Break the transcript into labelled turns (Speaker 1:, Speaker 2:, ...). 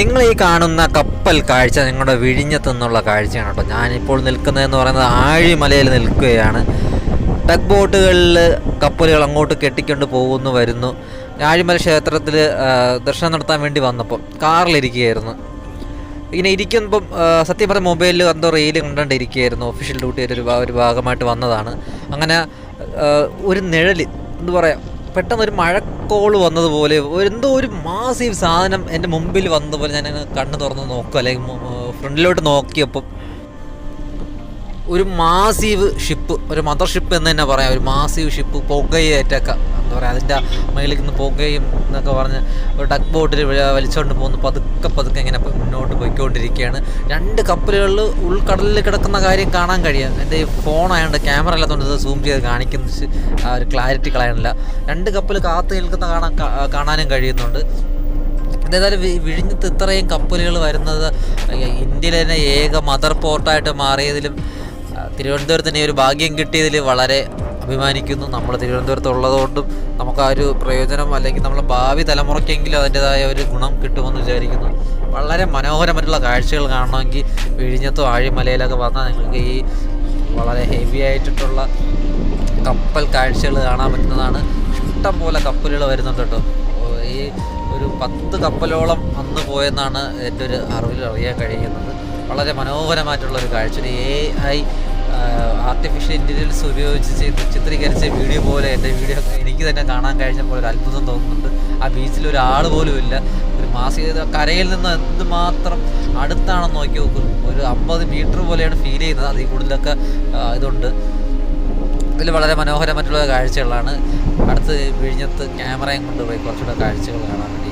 Speaker 1: നിങ്ങൾ ഈ കാണുന്ന കപ്പൽ കാഴ്ച നിങ്ങളുടെ വിഴിഞ്ഞത്ത് നിന്നുള്ള കാഴ്ചയാണ് കേട്ടോ ഞാനിപ്പോൾ നിൽക്കുന്നതെന്ന് പറയുന്നത് ആഴിമലയിൽ നിൽക്കുകയാണ്. ടഗ് ബോട്ടുകളിൽ കപ്പലുകൾ അങ്ങോട്ട് കെട്ടിക്കൊണ്ട് പോകുന്നു വരുന്നു. ആഴിമല ക്ഷേത്രത്തിൽ ദർശനം നടത്താൻ വേണ്ടി വന്നപ്പോൾ കാറിലിരിക്കുകയായിരുന്നു. ഇങ്ങനെ ഇരിക്കുമ്പം സത്യം പറഞ്ഞ മൊബൈലിൽ എന്തോ റീൽ കണ്ടുകൊണ്ടിരിക്കുകയായിരുന്നു ഒഫീഷ്യൽ ഡ്യൂട്ടിയുടെ ഒരു ഒരു ഭാഗമായിട്ട് വന്നതാണ്. അങ്ങനെ ഒരു നിഴൽ എന്ത് പറയാം പെട്ടെന്ന് ഒരു മഴക്കോൾ വന്നതുപോലെ എന്തോ ഒരു മാസീവ് സാധനം എന്റെ മുമ്പിൽ വന്നതുപോലെ ഞാൻ കണ്ണ് തുറന്ന് നോക്കുക അല്ലെങ്കിൽ ഫ്രണ്ടിലോട്ട് നോക്കിയപ്പം ഒരു മാസീവ് ഷിപ്പ് ഒരു മദർ ഷിപ്പ് എന്ന് തന്നെ പറയാം. ഒരു മാസീവ് ഷിപ്പ് പുകയേറ്റൊക്കെ എന്താ പറയുക അതിന്റെ മേളിൽ നിന്ന് പുകയും എന്നൊക്കെ പറഞ്ഞ് ഒരു ഡക്ക് ബോട്ടിൽ വലിച്ചുകൊണ്ട് പോകുന്നു. പതുക്കെ പതുക്കെ ഇങ്ങനെ മുന്നോട്ട് പോയിക്കൊണ്ടിരിക്കുകയാണ്. രണ്ട് കപ്പലുകളിൽ ഉൾക്കടലിൽ കിടക്കുന്ന കാര്യം കാണാൻ കഴിയാം. എന്റെ ഈ ഫോണായതുകൊണ്ട് ക്യാമറ ഇത് സൂം ചെയ്ത് കാണിക്കുന്ന ആ ഒരു ക്ലാരിറ്റി കളയാനില്ല. രണ്ട് കപ്പൽ കാത്തു നിൽക്കുന്ന കാണാൻ കാണാനും കഴിയുന്നുണ്ട്. എന്തായാലും വിഴിഞ്ഞത്ത് ഇത്രയും കപ്പലുകൾ വരുന്നത് ഇന്ത്യയിലെ തന്നെ ഏക മദർ പോർട്ടായിട്ട് മാറിയതിലും തിരുവനന്തപുരത്തിന് ഈ ഒരു ഭാഗ്യം കിട്ടിയതിൽ വളരെ അഭിമാനിക്കുന്നു. നമ്മൾ തിരുവനന്തപുരത്ത് ഉള്ളതുകൊണ്ടും നമുക്ക് ആ ഒരു പ്രയോജനം അല്ലെങ്കിൽ നമ്മളെ ഭാവി തലമുറയ്ക്കെങ്കിലും അതിന്റെതായ ഒരു ഗുണം കിട്ടുമെന്ന് വിചാരിക്കുന്നു. വളരെ മനോഹരമായിട്ടുള്ള കാഴ്ചകൾ കാണണമെങ്കിൽ വിഴിഞ്ഞത്തോ ആഴിമലയിലൊക്കെ വന്നാൽ നിങ്ങൾക്ക് ഈ വളരെ ഹെവി ആയിട്ടുള്ള കപ്പൽ കാഴ്ചകൾ കാണാൻ പറ്റുന്നതാണ്. ഇഷ്ടം പോലെ കപ്പലുകൾ വരുന്നുണ്ട് കേട്ടോ. ഈ ഒരു പത്ത് കപ്പലോളം അന്ന് പോയെന്നാണ് എന്റെ ഒരു അറിവിൽ അറിയാൻ കഴിയുന്നത്. വളരെ മനോഹരമായിട്ടുള്ള ഒരു കാഴ്ച എ ഐ ആർട്ടിഫിഷ്യൽ ഇന്റലിജൻസ് ഉപയോഗിച്ച് ചിത്രീകരിച്ച വീഡിയോ പോലെ എന്റെ വീഡിയോ എനിക്ക് തന്നെ കാണാൻ കഴിഞ്ഞപ്പോൾ ഒരു അത്ഭുതം തോന്നുന്നുണ്ട്. ആ ബീച്ചിൽ ഒരാൾ പോലും ഇല്ല. ഒരു മാസിക കരയിൽ നിന്ന് എന്തുമാത്രം അടുത്താണെന്ന് നോക്കി നോക്കും. ഒരു അമ്പത് മീറ്റർ പോലെയാണ് ഫീൽ ചെയ്യുന്നത്. അതിൽ കൂടുതലൊക്കെ ഇതുണ്ട്. ഇതിൽ വളരെ മനോഹരമായിട്ടുള്ള കാഴ്ചകളാണ്. അടുത്ത് വിഴിഞ്ഞത്ത് ക്യാമറയും കൊണ്ടുപോയി കുറച്ചുകൂടെ കാഴ്ചകൾ കാണാൻ വേണ്ടി